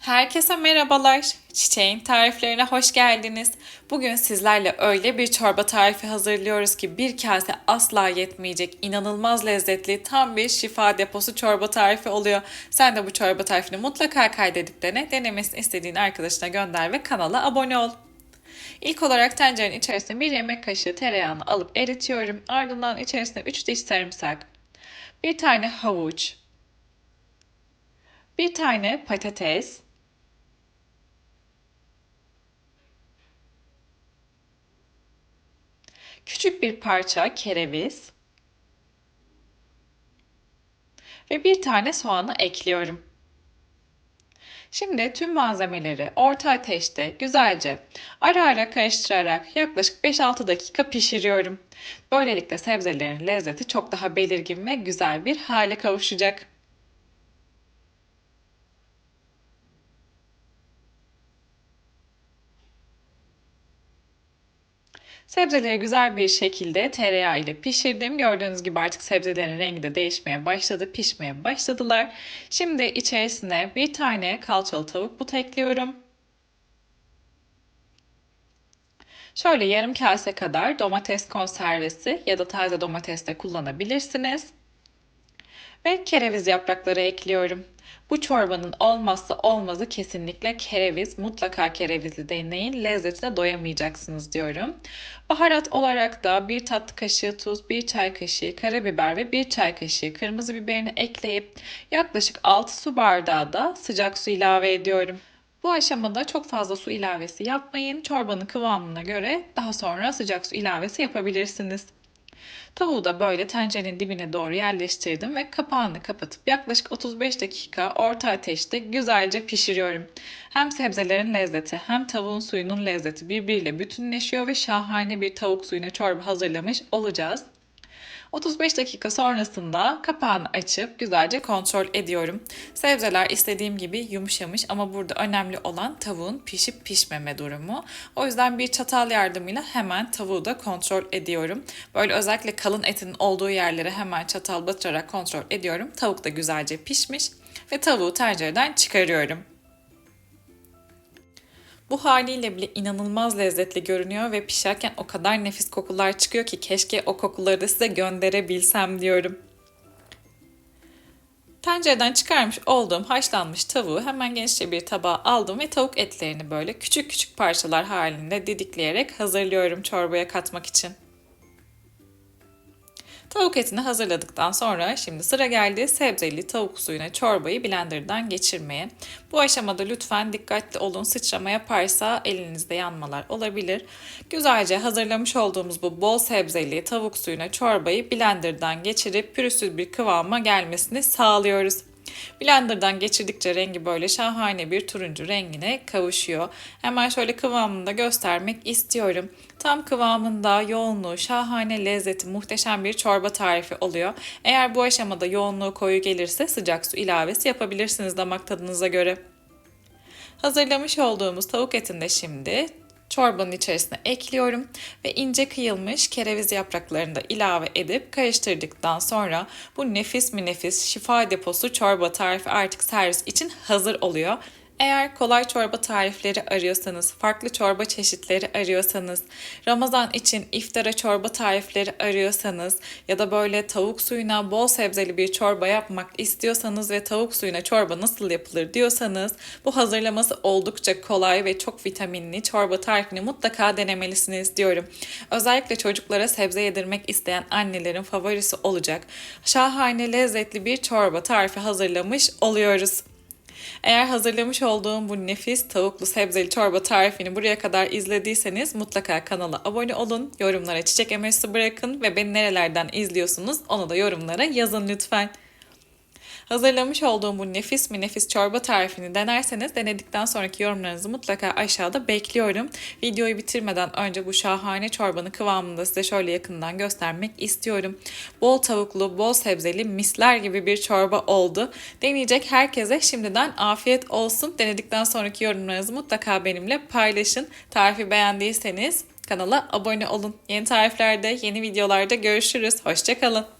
Herkese merhabalar. Çiçeğin tariflerine hoş geldiniz. Bugün sizlerle öyle bir çorba tarifi hazırlıyoruz ki bir kase asla yetmeyecek, inanılmaz lezzetli, tam bir şifa deposu çorba tarifi oluyor. Sen de bu çorba tarifini mutlaka kaydedip dene, denemesini istediğin arkadaşına gönder ve kanala abone ol. İlk olarak tencerenin içerisine bir yemek kaşığı tereyağını alıp eritiyorum. Ardından içerisine 3 diş sarımsak, bir tane havuç, bir tane patates, bir parça kereviz ve bir tane soğanı ekliyorum. Şimdi tüm malzemeleri orta ateşte güzelce ara ara karıştırarak yaklaşık 5-6 dakika pişiriyorum. Böylelikle sebzelerin lezzeti çok daha belirgin ve güzel bir hale kavuşacak. Sebzeleri güzel bir şekilde tereyağı ile pişirdim. Gördüğünüz gibi artık sebzelerin rengi de değişmeye başladı, pişmeye başladılar. Şimdi içerisine bir tane kalçalı tavuk but ekliyorum. Şöyle yarım kase kadar domates konservesi ya da taze domates de kullanabilirsiniz. Ve kereviz yaprakları ekliyorum. Bu çorbanın olmazsa olmazı kesinlikle kereviz. Mutlaka kerevizi deneyin. Lezzetine doyamayacaksınız diyorum. Baharat olarak da bir tatlı kaşığı tuz, bir çay kaşığı karabiber ve bir çay kaşığı kırmızı biberini ekleyip yaklaşık 6 su bardağı da sıcak su ilave ediyorum. Bu aşamada çok fazla su ilavesi yapmayın. Çorbanın kıvamına göre daha sonra sıcak su ilavesi yapabilirsiniz. Tavuğu da böyle tencerenin dibine doğru yerleştirdim ve kapağını kapatıp yaklaşık 35 dakika orta ateşte güzelce pişiriyorum. Hem sebzelerin lezzeti hem tavuğun suyunun lezzeti birbiriyle bütünleşiyor ve şahane bir tavuk suyuna çorba hazırlamış olacağız. 35 dakika sonrasında kapağını açıp güzelce kontrol ediyorum. Sebzeler istediğim gibi yumuşamış ama burada önemli olan tavuğun pişip pişmeme durumu. O yüzden bir çatal yardımıyla hemen tavuğu da kontrol ediyorum. Böyle özellikle kalın etin olduğu yerlere hemen çatal batırarak kontrol ediyorum. Tavuk da güzelce pişmiş ve tavuğu tencereden çıkarıyorum. Bu haliyle bile inanılmaz lezzetli görünüyor ve pişerken o kadar nefis kokular çıkıyor ki keşke o kokuları da size gönderebilsem diyorum. Tencereden çıkarmış olduğum haşlanmış tavuğu hemen genişçe bir tabağa aldım ve tavuk etlerini böyle küçük küçük parçalar halinde didikleyerek hazırlıyorum çorbaya katmak için. Tavuk etini hazırladıktan sonra şimdi sıra geldi sebzeli tavuk suyuna çorbayı blenderdan geçirmeye. Bu aşamada lütfen dikkatli olun sıçrama yaparsa elinizde yanmalar olabilir. Güzelce hazırlamış olduğumuz bu bol sebzeli tavuk suyuna çorbayı blenderdan geçirip pürüzsüz bir kıvama gelmesini sağlıyoruz. Blender'dan geçirdikçe rengi böyle şahane bir turuncu rengine kavuşuyor. Hemen şöyle kıvamını da göstermek istiyorum. Tam kıvamında yoğunluğu, şahane lezzeti, muhteşem bir çorba tarifi oluyor. Eğer bu aşamada yoğunluğu koyu gelirse sıcak su ilavesi yapabilirsiniz damak tadınıza göre. Hazırlamış olduğumuz tavuk etini de şimdi çorbanın içerisine ekliyorum ve ince kıyılmış kereviz yapraklarını da ilave edip karıştırdıktan sonra bu nefis mi nefis şifa deposu çorba tarifi artık servis için hazır oluyor. Eğer kolay çorba tarifleri arıyorsanız, farklı çorba çeşitleri arıyorsanız, Ramazan için iftara çorba tarifleri arıyorsanız ya da böyle tavuk suyuna bol sebzeli bir çorba yapmak istiyorsanız ve tavuk suyuna çorba nasıl yapılır diyorsanız bu hazırlaması oldukça kolay ve çok vitaminli çorba tarifini mutlaka denemelisiniz diyorum. Özellikle çocuklara sebze yedirmek isteyen annelerin favorisi olacak. Şahane lezzetli bir çorba tarifi hazırlamış oluyoruz. Eğer hazırlamış olduğum bu nefis tavuklu sebzeli çorba tarifini buraya kadar izlediyseniz mutlaka kanala abone olun, yorumlara çiçek emojisi bırakın ve beni nerelerden izliyorsunuz onu da yorumlara yazın lütfen. Hazırlamış olduğum bu nefis mi nefis çorba tarifini denerseniz denedikten sonraki yorumlarınızı mutlaka aşağıda bekliyorum. Videoyu bitirmeden önce bu şahane çorbanın kıvamını da size şöyle yakından göstermek istiyorum. Bol tavuklu, bol sebzeli, misler gibi bir çorba oldu. Deneyecek herkese şimdiden afiyet olsun. Denedikten sonraki yorumlarınızı mutlaka benimle paylaşın. Tarifi beğendiyseniz kanala abone olun. Yeni tariflerde, yeni videolarda görüşürüz. Hoşçakalın.